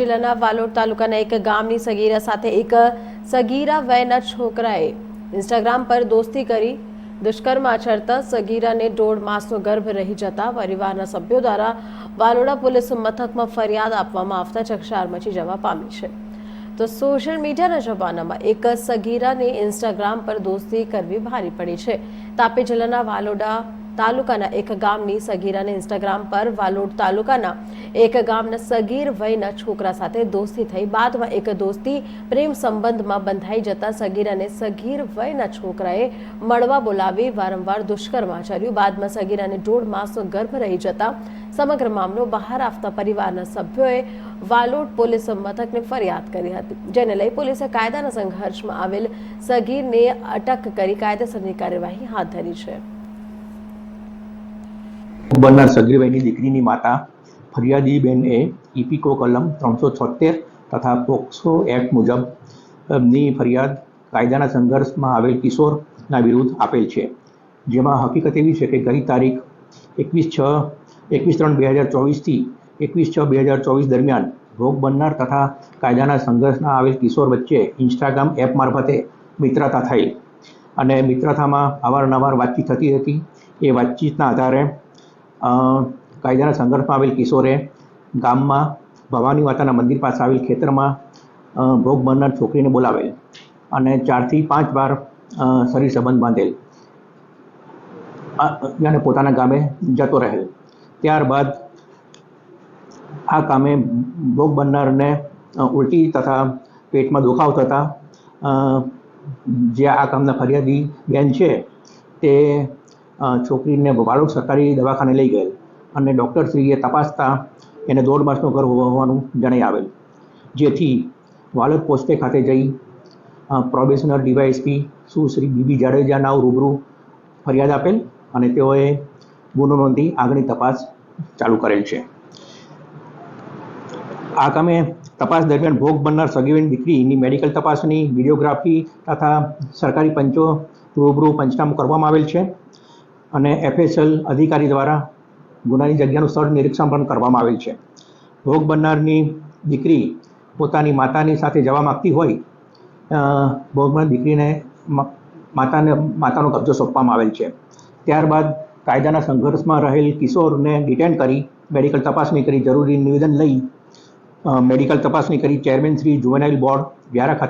જિલ્લાના વાલોડ તાલુકાના એક ગામની સગીરા સાથે એક સગીરા વયના છોકરાએ ઇન્સ્ટાગ્રામ પર દોસ્તી કરી. દુષ્કર્મ આચરતા સગીરાને દોઢ માસનો ગર્ભ રહી જતા પરિવારના સભ્યો દ્વારા વાલોડા પોલીસ મથકમાં ફરિયાદ આપવામાં આવતા ચકચાર મચી જવા પામી છે. તો સોશિયલ મીડિયાના જમાનામાં એક સગીરાને ઇન્સ્ટાગ્રામ પર દોસ્તી કરવી ભારી પડી છે. તાપી જિલ્લાના વાલોડા તાલુકાના એક ગામની સગીરાને ઇન્સ્ટાગ્રામ પર વાલોડ તાલુકાના એક ગામના સગીર વયના છોકરા સાથે દોસ્તી થઈ. બાદમાં એક દોસ્તી પ્રેમ સંબંધમાં બંધાઈ જતા સગીરાને સગીર વયના છોકરાએ મળવા બોલાવી વારંવાર દુષ્કર્મ આચર્યું. બાદમાં સગીરાને દોઢ માસનો ગર્ભ રહી જતા સમગ્ર મામલો બહાર આવતા પરિવારના સભ્યોએ વાલોડ પોલીસ મથકને ફરિયાદ કરી હતી. જેને લઈ પોલીસે કાયદાના સંઘર્ષમાં આવેલ સગીરને અટક કરી કાયદેસરની કાર્યવાહી હાથ ધરી છે. બનનાર સગીરભાઈની દીકરીની માતા ફરિયાદી બેનએ ઇપીકો કલમ ત્રણસો છોતેર તથા પોક્સો એક્ટ મુજબની ફરિયાદ કાયદાના સંઘર્ષમાં આવેલ કિશોરના વિરુદ્ધ આપેલ છે. જેમાં હકીકત એવી છે કે ગઈ તારીખ એકવીસ છ એકવીસ ત્રણ બે હજાર ચોવીસથી એકવીસ છ બે હજાર ચોવીસ દરમિયાન ભોગ બનનાર તથા કાયદાના સંઘર્ષના આવેલ કિશોર વચ્ચે ઇન્સ્ટાગ્રામ એપ મારફતે મિત્રતા થઈ. અને મિત્રતામાં અવારનવાર વાતચીત થતી હતી. એ વાતચીતના આધારે કાયદાના સંઘર્ષમાં આવેલ કિશોરે ગામમાં ભવાની માતાના મંદિર પાસે આવેલ ખેતરમાં ભોગ બનનાર છોકરીને બોલાવેલ અને ચારથી પાંચ વાર શરીર સંબંધ બાંધેલ. અને પોતાના ગામે જતો રહેલ. ત્યારબાદ આ કામે ભોગ બનનારને ઉલટી તથા પેટમાં દુખાવ થતાં જે આ કામના ફરિયાદી બેન છે તે છોકરીને વાલોડ સરકારી દવાખાને લઈ ગયેલ. અને ડૉક્ટરશ્રીએ તપાસતા એને દોઢ માસનો ગર્ભ હોવાનું જણાઈ આવેલ. જેથી વાલોડ પોસ્ટે ખાતે જઈ પ્રોબેશનર ડીવાયએસપી સુશ્રી બીબી જાડેજાના રૂબરૂ ફરિયાદ આપેલ અને તેઓએ ગુનો નોંધી આગળની તપાસ ચાલુ કરેલ છે. આ કામે તપાસ દરમિયાન ભોગ બનનાર સગીવેન દીકરીની મેડિકલ તપાસની વિડીયોગ્રાફી તથા સરકારી પંચો રૂબરૂ પંચનામું કરવામાં આવેલ છે. અને એફએસએલ અધિકારી દ્વારા ગુનાની જગ્યાનું સ્થળ નિરીક્ષણ પણ કરવામાં આવેલ છે. ભોગ બનનારની દીકરી પોતાની માતાની સાથે જવા માગતી હોય ભોગ બનનાર દીકરીને માતાને, માતાનો કબજો સોંપવામાં આવેલ છે. ત્યારબાદ કાયદાના સંઘર્ષમાં રહેલ કિશોરને ડિટેન કરી મેડિકલ તપાસણી કરી જરૂરી નિવેદન લઈ મેડિકલ તપાસણી કરી chairman Shri juvenile board Vyara ખાતે